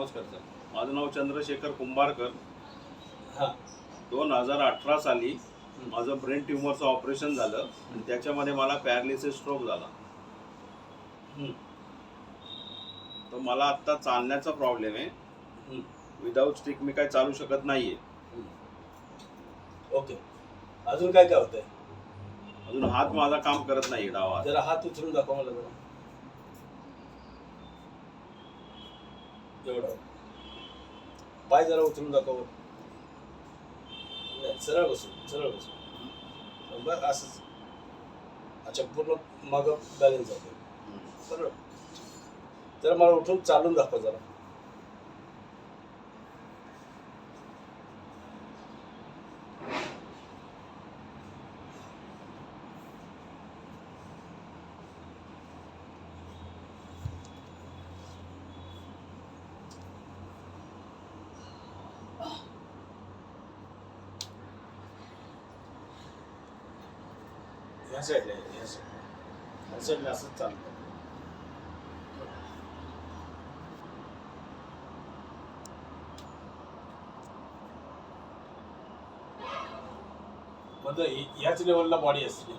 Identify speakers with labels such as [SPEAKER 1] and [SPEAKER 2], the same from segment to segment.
[SPEAKER 1] नमस्कार सर. माझं नाव चंद्रशेखर कुंभारकर.
[SPEAKER 2] हा.
[SPEAKER 1] दोन हजार अठरा साली माझं ब्रेन ट्युमरचं ऑपरेशन झालं आणि त्याच्यामध्ये मला पॅरालिसिस स्ट्रोक झाला. तर मला आत्ता चालण्याचा प्रॉब्लेम आहे. विदाऊट स्टिक मी काय चालू शकत नाहीये.
[SPEAKER 2] ओके. अजून काय काय होतंय?
[SPEAKER 1] अजून हात माझा काम करत नाही डावा.
[SPEAKER 2] जरा हात उचलून दाखवा मला जरा. एवढं. पाय जरा उचलून दाखव. नाही सरळ बसून सरळ बसून. बघ असंच. अच्छा पूर्ण मग बॅलन्स जाते सरळ. जरा मला उठून चालून दाखवा जरा. ह्या साईडला आहे, ह्या साईडला ह्या साईडला असंच चालतं. मतलब ह्याच लेवलला बॉडी असते.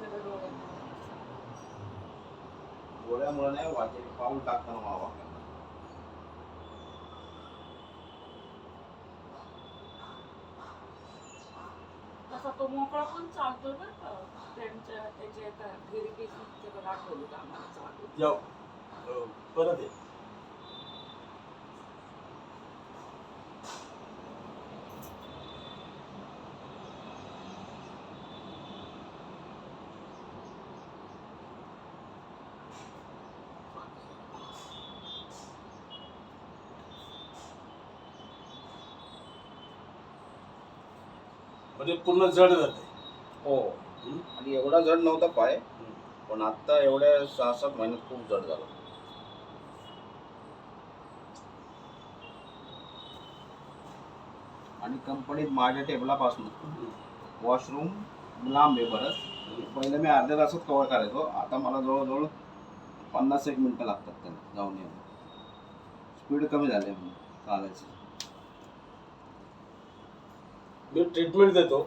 [SPEAKER 3] सगळं डोळ्यात.
[SPEAKER 1] गोळ्यामुळे नाही वाटे पाऊल टाकताना मला
[SPEAKER 3] असा तो मोकळा पण चालतो बरं का. त्यांच्या त्याच्या एका थेरपिस्टने दाखवलं आम्हाला चालू?
[SPEAKER 2] परत आहे म्हणजे पूर्ण जड जाते.
[SPEAKER 4] हो. आणि एवढा जड नव्हता पाय पण आता एवढ्या सहा सात महिन्यात खूप जड झाला. आणि कंपनीत माझ्या टेबलापासून वॉशरूम लांब आहे बरंच. पहिलं मी अर्ध्या तासात कव्हर करायचो. आता मला जवळजवळ पन्नास एक मिनटं लागतात त्याला जाऊन यायला. स्पीड कमी झाली चालायची.
[SPEAKER 2] मी ट्रीटमेंट देतो.